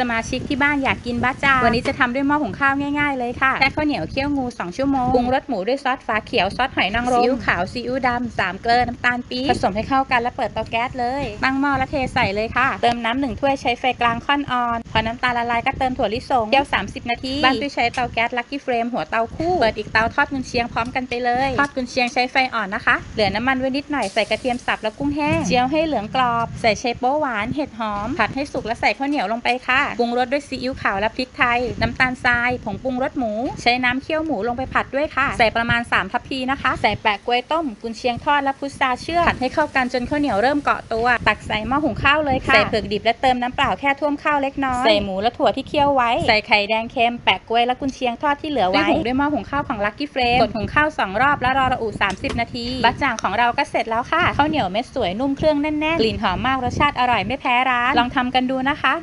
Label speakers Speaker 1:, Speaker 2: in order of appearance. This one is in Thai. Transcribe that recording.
Speaker 1: สมาชิกที่บ้านอยากกินบ้าจางวันนี้จะทำด้วยหม้อหุงข้าวง่ายๆเลยค่ะแค่ข้าวเหนียวเคี่ยวงู 2 ชั่วโมงปรุงรสหมูด้วยซอสฟ้าเขียวซอสหอยนางรมซีอิ๊วขาวซีอิ๊วดำสามเกลือน้ำตาลปี๊บผสมให้เข้ากันแล้วเปิดเตาแก๊สเลยตั้งหม้อแล้วเทใส่เลยค่ะ เติมน้ำหนึ่งถ้วยใช้ไฟกลางค่อนอ่อน พอน้ำตาลละลายก็เติมถั่วลิสงเคี่ยว 30 นาทีบ้านตุ้ยใช้เตาแก๊สลักกี้เฟรมหัวเตาคู่เปิดอีกเตาทอดกุนเชียงพร้อมกันไปเลยทอดกุนเชียงใช้ไฟอ่อนนะคะ เหลือน้ำมันไว้นิดหน่อยใส่กระเทียมสับและกุ้งแห้งเจียวให้เหลืองกรอบ ใส่ไชโป๊หวานเห็ดหอมผัดให้สุกแล้วใส่ข้าวเหนียวลงไปค่ะปรุงรสด้วยซีอิ๊วขาวและพริกไทย น้ำตาลทราย ผงปรุงรสหมู ใช้น้ำเคี่ยวหมูลงไปผัดด้วยค่ะ ใส่ประมาณ 3 ทัพพีนะคะ ใส่แปะกล้วยต้ม กุนเชียงทอดและพุทราเชื่อมผัดให้เข้ากันจนข้าวเหนียวเริ่มเกาะตัว ตักใส่หม้อหุงข้าวเลยค่ะ ใส่เผือกดิบและเติมน้ำเปล่าแค่ท่วมข้าวเล็กน้อย ใส่หมูและถั่วที่เคี่ยวไว้ ใส่ไข่แดงเค็ม แปะกล้วยและกุนเชียงทอดที่เหลือไว้หุงด้วยหม้อหุงข้าวของลักกี้เฟรมกดหุงข้าวสองรอบแล้วรอระอุ30 นาที บัจจ่างของเราก็เสร็จแล้วค่ะข้าวเหนียวเม็ดสวยนุ่มเครื่องแน่นๆกลิ่นหอมมากรสชาติอร่อยไม่แพ้ร้านลองทำกันดูนะคะ